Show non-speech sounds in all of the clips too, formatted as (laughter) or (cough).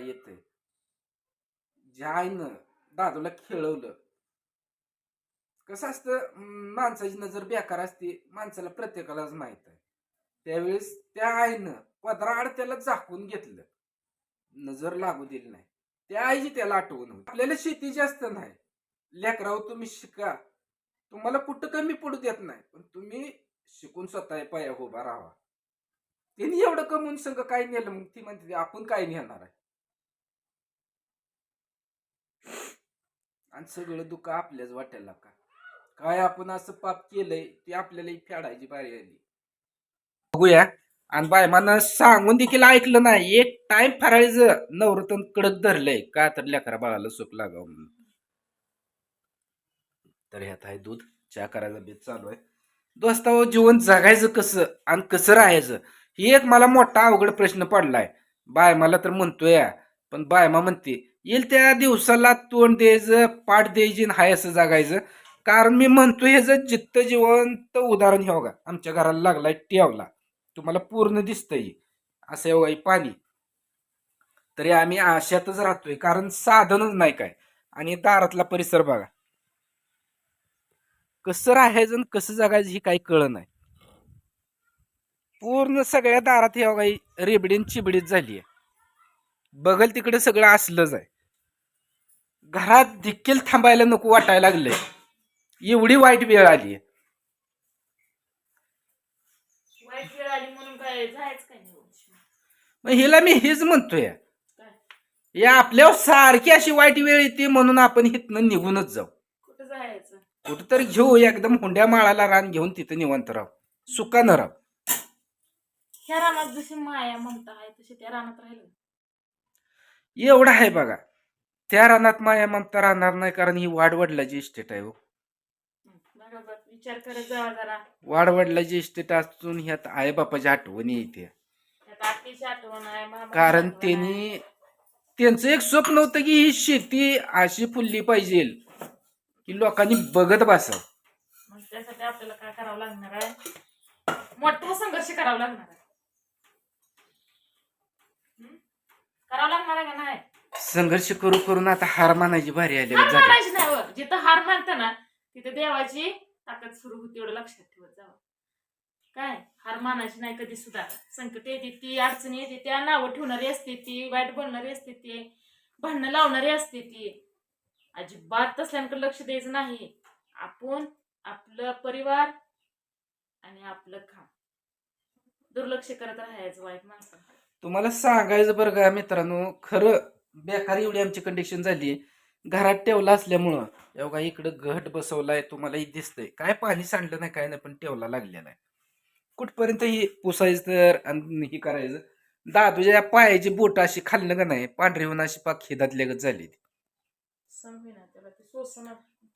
काय ज्या आईनं दादूला खेळवलं. कसं असतं माणसाची नजर बेकार असते माणसाला प्रत्येकालाच माहीत आहे. त्यावेळेस त्या आईनं पदराआड त्याला झाकून घेतलं. नजर लागू दिली नाही. त्या आईची त्याला आठवण होती. आपल्याला शेती जास्त नाही. लेकराव तुम्ही शिका. तुम्हाला कुठं कमी पडू देत नाही. पण तुम्ही शिकून स्वतः पाया उभा राहा त्यांनी एवढं कमवून संग काय नेलं? मग ती म्हणते आपण काय नेणार आहे? आणि सगळं दुःख आपल्याच वाटेल का? काय आपण असं पाप केलंय ते आपल्याला फेडायची बारी आली. बघूया. आणि बायमानं सांगून देखील ऐकलं नाही. एक टाइम फराळीचं नवरतन कडक धरलंय. का तर लेकरा बाळाला सुख लागावं म्हणून. तर ह्यात आहे दूध. चहा करायचा बेत चालू आहे. दोस्ताव जीवन जगायचं कसं आणि कसं राहायचं? ही एक मला मोठा अवघड प्रश्न पडलाय. बायमाला तर म्हणतोय. पण बायमा म्हणते येईल त्या दिवसाला तोंड द्यायचं पाठ द्यायची हाय असं जगायचं. कारण मी म्हणतो हे जर जित्त जिवंत उदाहरण हे बघा. आमच्या घराला लागलाय टेवला तुम्हाला पूर्ण दिसतंय. असं हे पाणी. तरी आम्ही आशातच राहतोय. कारण साधनच नाही काय. आणि दारातला परिसर बघा. कसं राहायचं कसं जगायचं ही काही कळ नाही. पूर्ण सगळ्या दारात हे बघा ही रेबडीन चिबडीत झाली आहे बघल तिकडे सगळं असलंच आहे. घरात देखील थांबायला नको वाटायला लागलंय. एवढी वाईट वेळ आली. मग हिला मी हेच म्हणतोय. या आपल्यावर सारखी अशी वाईट वेळ येते म्हणून आपण इथनं निघूनच जाऊ. कुठं जायचं? कुठंतरी घेऊ एकदम हुंड्या माळाला रान घेऊन तिथं निवंत राहू. सुखानं राहू. ह्या रानात जशी माया ममता आहे तशी त्या रानात राहिलं. एवढं आहे बघा. त्या रानात माया ममता राहणार नाही कारण ही वाडवडलाची इस्टेट आहे हो. बरोबर. विचार करत जावा जरा. वाडवडलाची इस्टेट असून ह्यात आईबापाची आठवणी येते. त्यात आत्तीची आठवण आहे मामाची कारण आठवण आहे. त्यांनी त्यांचं एक स्वप्न होतं की ही शेती अशी फुलली पाहिजे की लोकांनी बघत बसावं. मग त्यासाठी आपल्याला काय करावं लागणार आहे? मोठा संघर्ष करावा लागणार आहे. हम्म? करावं लागणार आहे का नाही? संघर्ष करू करून आता हार मानायची भारी आली हार जागा. मानायची नाही. जिथं हार मानतं ना तिथं देवाची ताकद सुरू होती एवढं लक्षात ठेवत जावं काय? हार मानायची नाही कधी सुद्धा. संकट येते ती अडचणी येते त्या नावं ठेवणारी असते ती वाईट बोलणारी असते ती भांडणं लावणारी असते ती. अजिबात तसल्यांकडे लक्ष द्यायचं नाही. आपण आपलं परिवार आणि आपलं काम. दुर्लक्ष करत राहायचं वाईट माणसं तुम्हाला सांगायचं बरं का मित्रांनो खरं बेकार एवढी आमची कंडिशन झाली. घरात ठेवला असल्यामुळं एवढा इकडं घट बसवलाय तुम्हालाही दिसतंय. काय पाणी सांडलं नाही काय नाही पण ठेवला लागलेला आहे कुठपर्यंत ही पुसायचं तर आणि हे करायचं. दादूच्या पायाची बोट अशी खाल्लं का नाही पांढरी होऊन अशी पाक खिदात लगत झाली. त्याला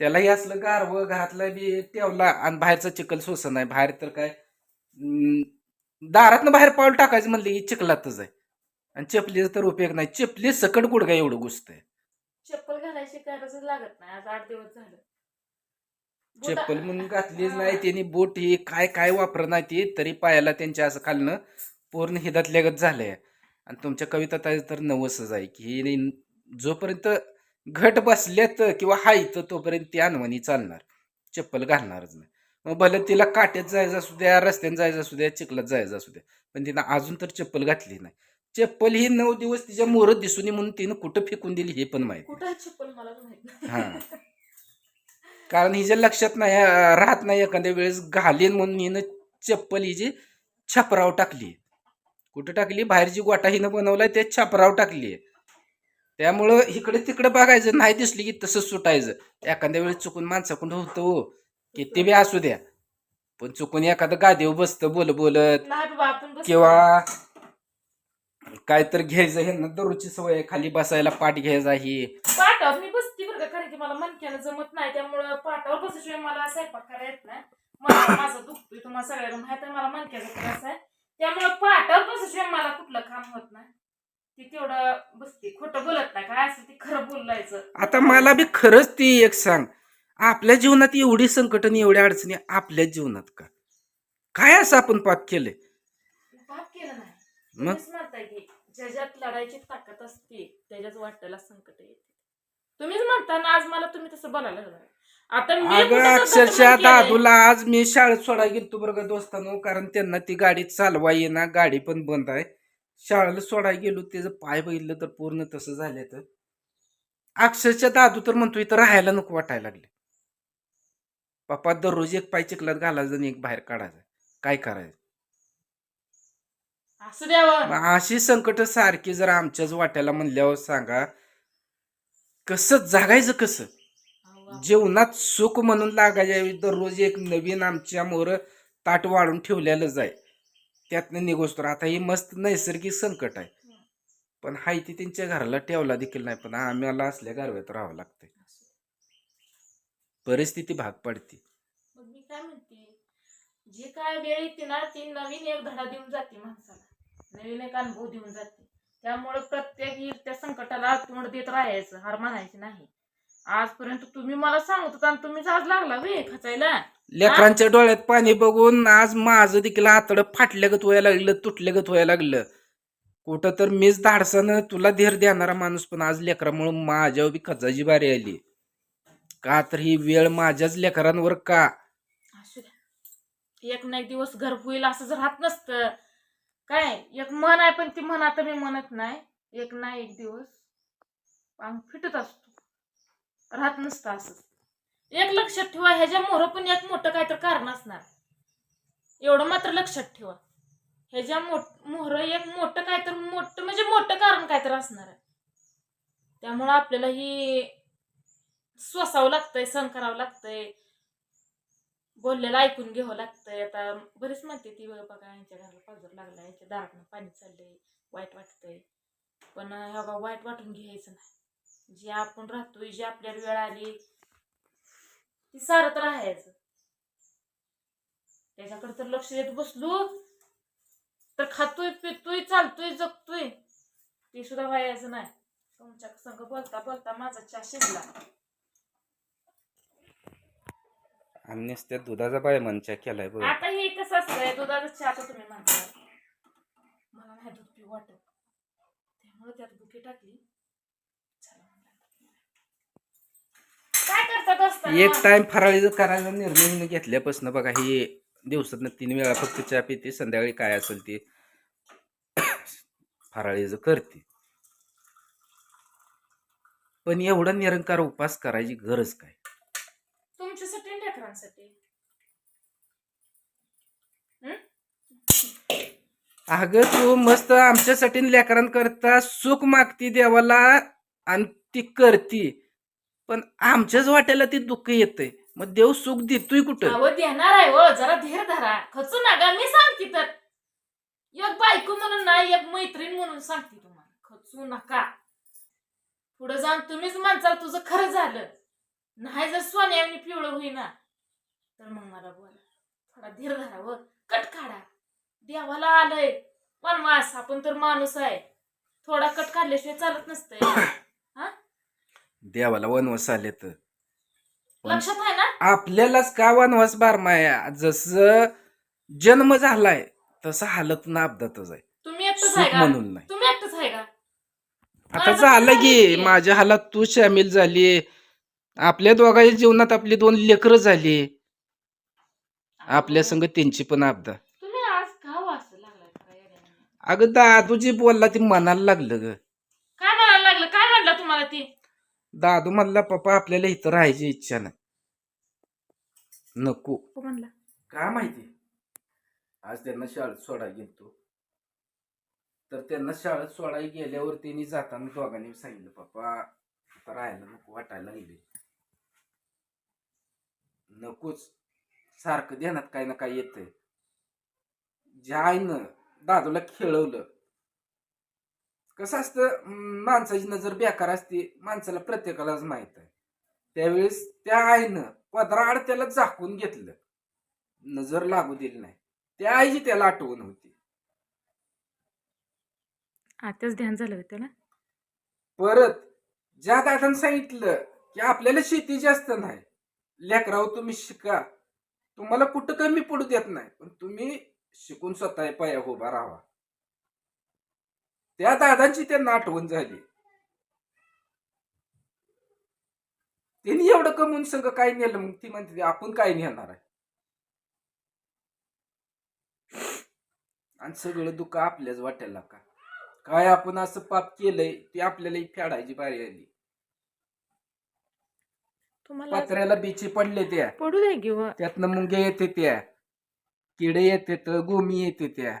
त्यालाही असलं गारवं घरातलं बी ठेवला आणि बाहेरचं चिखल सोसं नाही. बाहेर तर काय दारातनं बाहेर पाऊल टाकायचं म्हणलं की चिखलातच आहे. आणि चपलीचा तर उपयोग नाही. चपली सकट गुडघा एवढं घुसतंय. चप्पल घालायची गरजच लागत नाही. आज आठ दिवस झालं. बोटा- चप्पल म्हणून घातलीच नाही त्यांनी. बोट ही काय काय वापर नाही ती. तरी पायाला त्यांच्या असं खालनं पूर्ण हिदात लगत झालंय. आणि तुमच्या कवितात आहे तर नवसच आहे की हे जोपर्यंत घट बसल्यात किंवा हायत तोपर्यंत ती अनवाणी चालणार. चप्पल घालणारच नाही. मग भले तिला काट्यात जायचं असू द्या रस्त्याने जायचं असू द्या चिखलात जायचं असू द्या. पण तिनं अजून तर चप्पल घातली नाही. चप्पल ही नऊ दिवस तिच्या मोरत दिसून म्हणून तिनं कुठं फेकून दिली हे पण माहिती. कुठं आहे चप्पल मला पण माहीत हा. कारण हिच्या लक्षात नाही राहत नाही एखाद्या वेळेस घालीन म्हणून हिनं चप्पल हिची छपराव टाकली. कुठं टाकली? बाहेरची गोटा हिनं बनवलाय ते छपराव टाकली. त्यामुळं इकडे तिकडे बघायचं नाही दिसली की तसंच सुटायचं. एखाद्या वेळेस चुकून माणसाकडून होतं हो. किती बी असू द्या. पण चुकून एखादं गादीवर बसतं बोल बोलत नाही बाबा आपण बस किंवा काय तर घ्यायचं हे ना दररोजची सवय आहे, खाली बसायला पाठ घ्यायचा ही पाटावर मी बसते बरं का कारण की मला मनक्यानं जमत नाही त्यामुळं पाटावर बसल्याशिवाय मला स्वयंपाक करायला येत नाही. मला माझा दुखतोय तुम्हाला सगळ्यांना माहीत आहे मला मनक्याचा त्रास आहे. त्यामुळं पाटावर बसल्याशिवाय मला कुठलं काम होत नाही. ती तेवढं बसते खोटं बोलत नाही काय असं ती खरं बोलायचं. आता मला बी खरंच ती एक सांग आपल्या जीवनात एवढी संकट आणि एवढ्या अडचणी आपल्या जीवनात का? काय असं आपण पाप केलंय? पाप केलं नाही. मग? तुम्हीच म्हणताय की. ज्याच्यात लढायची ताकद असते त्याच्याच वाट्याला संकट येते. तुम्हीच म्हणता ना आज मला तुम्ही तसं बोलायला लागलाय. आता मी अगं कुठं तसं अक्षरशः केलंय? दादूला आज मी शाळेत सोडायला गेलतो बरं का दोस्तानो कारण त्यांना ती गाडी चालवा येईना गाडी पण बंद आहे. शाळेला सोडायला गेलो त्याचं पाय बघितलं तर पूर्ण तसं झालं तर. अक्षरशः दादू तर म्हणतो इथं राहायला नको वाटायला लागले. पप्पा दररोज एक पाय चिखलात घालायचं आणि एक बाहेर काढायचं. काय करायचं? असू द्यावं मग अशी संकट सारखी जर आमच्याच वाट्याला म्हणल्यावर सांगा कसं जगायचं कसं? अहो, जीवनात सुख म्हणून लागायच्या दररोज एक नवीन आमच्या मोर ताट वाढून ठेवलेलंच आहे त्यातनं निघोस तर. आता ही मस्त नैसर्गिक संकट आहे. पण हाय ती त्यांच्या घराला ठेवला देखील नाही पण आम्हाला असल्या गारव्यात राहावं लागतंय. परिस्थिती भाग पडते. मग मी काय म्हणते? जी काय वेळ येते ना ती नवीन एक धडा देऊन जाते माणसाला. नवीन एक अनुभव देऊन जाते. त्यामुळे प्रत्येक येईल त्या संकटाला तोंड देत राहायचं हार मानायची नाही. आजपर्यंत तुम्ही मला सांगत होता आणि तुम्हीच आज लागला वे खचायला. लेकरांच्या डोळ्यात पाणी बघून आज माझं देखील आतडं फाटल्यागत व्हायला लागलं तुटल्यागत व्हायला लागलं. कुठं तर मीच धाडसानं तुला धीर देणारा माणूस पण आज लेकरामुळे माझ्यावर बी खचाची बारी आली. का तर ही वेळ माझ्याच लेकरांवर का? असू द्या. एक ना एक दिवस घर होईल असं जर राहत नसतं. काय? एक मन आहे पण ती मन आता मी म्हणत नाही. एक ना एक दिवस अंग फिटत असतो. राहत नसतं असं. एक लक्षात ठेवा ह्याच्या मोहर पण एक मोठं काहीतरी कारण असणार. एवढं मात्र लक्षात ठेवा. ह्याच्या मोठ मोहर एक मोठं काहीतरी मोठं म्हणजे मोठं कारण काहीतरी असणार आहे. त्यामुळं आपल्याला ही स्वसावं लागतंय सहन करावं लागतंय. बोललेलं ऐकून घ्यावं लागतंय. आता बरीच म्हणते ती बघा यांच्या घराला पाजर लागला यांच्या दारातनं पाणी चाललंय वाईट वाटतंय. पण ह्या बघा वाईट वाटून घ्यायचं नाही. जे आपण राहतोय जी आपल्याला वेळ आली ती सारत राहायचं. त्याच्याकडे तर लक्ष देत बसलो तर खातोय पितोय चालतोय जगतोय. ते सुद्धा व्हायचं नाही. तुमच्या संग बोलता बोलता माझा चहा शिजला. आणि नुसत्या दुधाचा बाय मनच्या केलाय बघ. आता हे कसं असतंय? दुधाचा चहा तर तुम्ही म्हणता मला नाही दूध पिऊ वाटत. त्यामुळे त्यात बुके टाकली. चला म्हणलं. काय करतात असताना? एक टाइम फराळीचं करायचा निर्णय घेतल्यापासून बघा ही दिवसातनं तीन वेळा फक्त चहा पिते संध्याकाळी काय असेल ते (coughs) फराळीचं करते. पण एवढा निरंकार उपास करायची गरज काय? लेकरांसाठी अगं तू मस्त आमच्यासाठी आणि लेकरांकरता सुख मागती देवाला आणि ती करती. पण आमच्याच वाट्याला ती दुःख येतंय. मग देव सुख देतोय कुठं? अहो देणार आहे हो जरा धीर धरा. खचू नका. मी सांगते तर. एक बायको म्हणून नाही एक मैत्रीण म्हणून सांगते तुम्हाला. खचू नका. पुढे जाऊन तुम्हीच म्हणचाल तुझं खरं झालं. नाही जर सोन्याने पिवळं होईना. तर मग मला बोला. थोडा धीर धरा व कट काढा. देवाला आलंय. वनवास आपण तर माणूस आहे. थोडा कट काढल्याशिवाय चालत नसतंय. (coughs) देवाला वनवास आले तर. लक्षात आहे ना? आपल्यालाच का वनवास बारमाया जसं जन्म झालाय तसं हालत ना अपघातच आहे. तुम्ही एकटंच आहे सुख का? म्हणून नाही. तुम्ही एकटंच आहे का? आता माझं झालं पण की झालं की. माझ्या हालात तू सामील झाली. आपल्या दोघांच्या जीवनात आपली दोन लेकरं झाली. आपल्या संग त्यांची पण आपदा. तुम्ही आज का? अगं दादू जी बोलला ती मनाला लागलं ग. काय म्हणायला लागलं? काय म्हणलं तुम्हाला ती? दादू म्हणला पप्पा आपल्याला इथं राहायची इच्छा नाही. नको. म्हणला. काय माहिती? आज त्यांना शाळेत सोडायला गेलतो. तर त्यांना शाळेत सोडायला गेल्यावर त्यांनी जाताना दोघांनी सांगितलं पप्पा आता राहायला नको वाटायला लागले. नकोच. सारखं ध्यानात काही ना काही येतंय. ज्या आईनं दादूला खेळवलं कसं असतं माणसाची नजर बेकार असते माणसाला प्रत्येकालाच माहीत आहे. त्यावेळेस त्या आईनं पदराआड त्याला झाकून घेतलं. नजर लागू दिली नाही. त्या आईची त्याला आठवण होती. आताच ध्यान झालं त्याला परत ज्या दादानं सांगितलं की आपल्याला शेती जास्त नाही लेकराव तुम्ही शिका तुम्हाला कुठं कमी पडू देत नाही पण तुम्ही शिकून स्वतः पाया उभा राहा त्या दादांची त्यांना आठवण झाली. त्यांनी एवढं कमवून सगळं काय नेलं मग ती म्हणते आपण काय नेणार आहे? आणि सगळं दुःख आपल्याच वाटायला का? काय आपण असं पाप केलंय ते आपल्याला फेडायची बारी आली. तुम्हाला पत्र्याला बिची पडले त्या. पडू दे किंवा त्यातनं मुंग्या येते त्या. किडे येते तर गोमी येते त्या.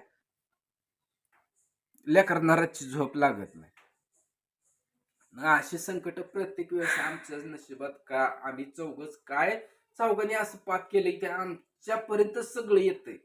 लेकरणाराची झोप लागत नाही. न अशी संकट प्रत्येक वेळेस आमच्याच नशिबात का आम्ही चौघच काय? चौघांनी असं पाप केलंय की आमच्यापर्यंत सगळं येतंय.